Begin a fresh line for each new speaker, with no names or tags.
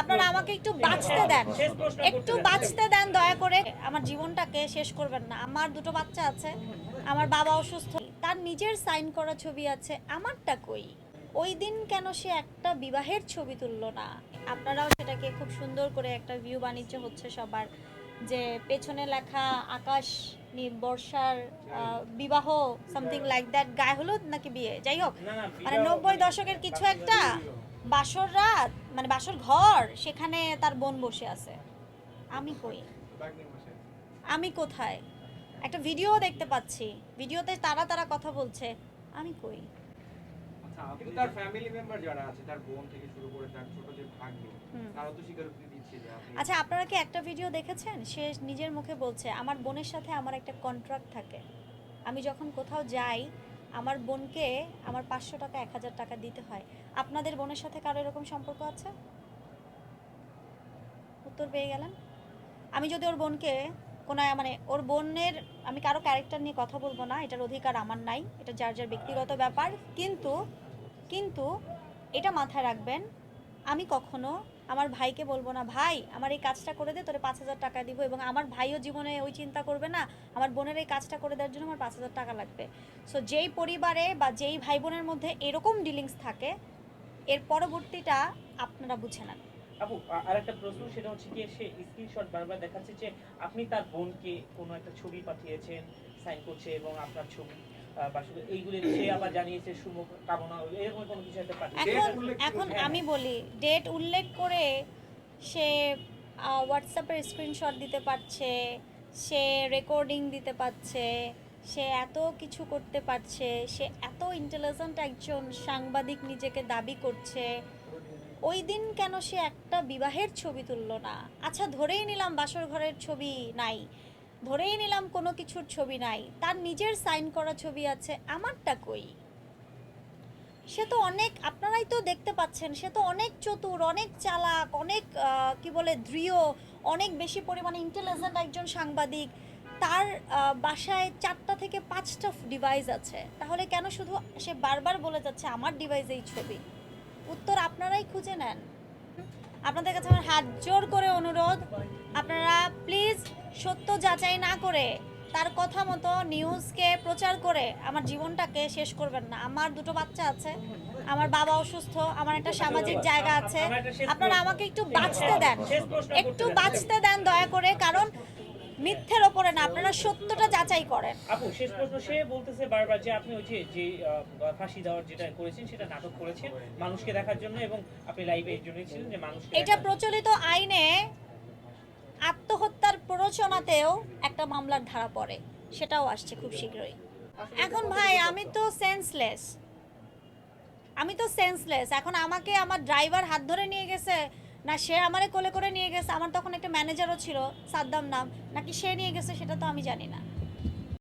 আপনারা আমাকে একটু বাঁচতে দেন। একটু বাঁচতে দেন দয়া করে। আমার জীবনটাকে শেষ করবেন না। আমার দুটো বাচ্চা আছে। আমার বাবা অসুস্থ। তার নিজের সাইন করা ছবি আছে। আমারটা কই? ওই দিন কেন সে একটা বিবাহের ছবি তুললো না? আপনারাও সেটাকে খুব সুন্দর করে একটা ভিউ বাণিজ্য হচ্ছে সবার। যে পেছনে লেখা আকাশ নি- বর্ষার বিবাহ সামথিং লাইক দ্যাট গায়ে হলুদ নাকি বিয়ে? যাই হোক মানে নব্বই দশকের কিছু একটা বাসর রাত মানে বাসর ঘর সেখানে তার বোন বসে আছে। আমি কই? আমি কোথায়? একটা ভিডিও দেখতে পাচ্ছি। ভিডিওতে তারা তারা কথা বলছে। আমি কই?
কিন্তু তার ফ্যামিলি মেম্বার যারা আছে তার বোন থেকে শুরু করে তার ছোট যে
আচ্ছা আপনারা কি একটা ভিডিও দেখেছেন? সে নিজের মুখে বলছে, আমার বোনের সাথে আমার একটা কন্ট্রাক্ট থাকে। আমি যখন কোথাও যাই, আমার বোনকে আমার পাঁচশো টাকা, এক হাজার টাকা দিতে হয়। আপনাদের বোনের সাথে কারও এরকম সম্পর্ক আছে? উত্তর পেয়ে গেলেন। আমি যদি ওর বোনকে কোনো মানে ওর বোনের, আমি কারও ক্যারেক্টার নিয়ে কথা বলব না, এটার অধিকার আমার নাই, এটা যার যার ব্যক্তিগত ব্যাপার। কিন্তু কিন্তু এটা মাথায় রাখবেন, আমি কখনো আমার ভাইকে বলব না, ভাই, আমার এই কাজটা করে দে, তোরে পাঁচ হাজার টাকা দিব এবং আমার ভাইও জীবনে ওই চিন্তা করবে না, আমার বোনের এই কাজটা করে দেওয়ার জন্য আমার পাঁচ হাজার টাকা লাগবে। সো যেই পরিবারে বা যেই ভাই বোনের মধ্যে এরকম ডিলিংস থাকে, এর পরবর্তীটা আপনারা বুঝে নেন।
আপু আরেকটা প্রশ্ন, সেটা হচ্ছে কি সে স্ক্রিনশট বারবার দেখাচ্ছে যে আপনি তার বোনকে কোনো একটা ছবি পাঠিয়েছেন সাইন করছে এবং আপনার ছবি আহ, বা শুধু এইগুলি সে আবার জানিয়েছে শুভ কামনা এরকম কোনো কিছু একটা পাঠিয়েছে?
এখন এখন
হ্যাঁ।
আমি বলি ডেট উল্লেখ করে সে হোয়াটসঅ্যাপের স্ক্রিনশট দিতে পারছে সে রেকর্ডিং দিতে পারছে সে এত কিছু করতে পারছে সে এত ইন্টেলিজেন্ট একজন সাংবাদিক নিজেকে দাবি করছে। ওই দিন কেন সে একটা বিবাহের ছবি তুললো না? আচ্ছা ধরেই নিলাম বাসর ঘরের ছবি নাই। ধরেই নিলাম কোনো কিছুর ছবি নাই। তার নিজের সাইন করা ছবি আছে, আমারটা কই? সে তো অনেক, আপনারাই তো দেখতে পাচ্ছেন, সে তো অনেক চতুর, অনেক চালাক, অনেক কি বলে, দৃঢ়, অনেক বেশি পরিমাণে ইন্টেলিজেন্ট একজন সাংবাদিক। তার বাসায় চারটা থেকে পাঁচটা ডিভাইস আছে। তাহলে কেন শুধু সে বারবার বলে যাচ্ছে আমার ডিভাইস এই ছবি? উত্তর আপনারাই খুঁজে নেন। আপনাদের কাছে আমার হাত জোর করে অনুরোধ। আপনারা প্লিজ সত্য যাচাই না করে তার কথা মতো নিউজকে প্রচার করে আমার জীবনটাকে শেষ করবেন না। আমার দুটো বাচ্চা আছে আমার বাবা অসুস্থ আমার একটা সামাজিক জায়গা আছে। আপনারা আমাকে একটু বাঁচতে দেন একটু বাঁচতে দেন দয়া করে কারণ মিথ্যের ওপরে না আপনারা সত্যটা যাচাই করেন।
আপু শেষ প্রশ্ন সে বলতেছে বারবার যে আপনি ওই যে যে ফাঁসি দেওয়ার যেটা করেছেন সেটা নাটক করেছেন মানুষকে দেখার জন্য এবং আপনি লাইভে এর জন্যই ছিলেন যে মানুষকে
এটা প্রচলিত আইনে আত্মহত্যার প্ররোচনাতেও একটা মামলার ধারা পড়ে, সেটাও আসছে খুব শীঘ্রই। এখন ভাই, আমি তো সেন্সলেস আমি তো সেন্সলেস এখন আমাকে আমার ড্রাইভার হাত ধরে নিয়ে গেছে, না সে আমারে কোলে করে নিয়ে গেছে, আমার তখন একটা ম্যানেজারও ছিল, সাদ্দাম নাম, নাকি সে নিয়ে গেছে সেটা তো আমি জানি না।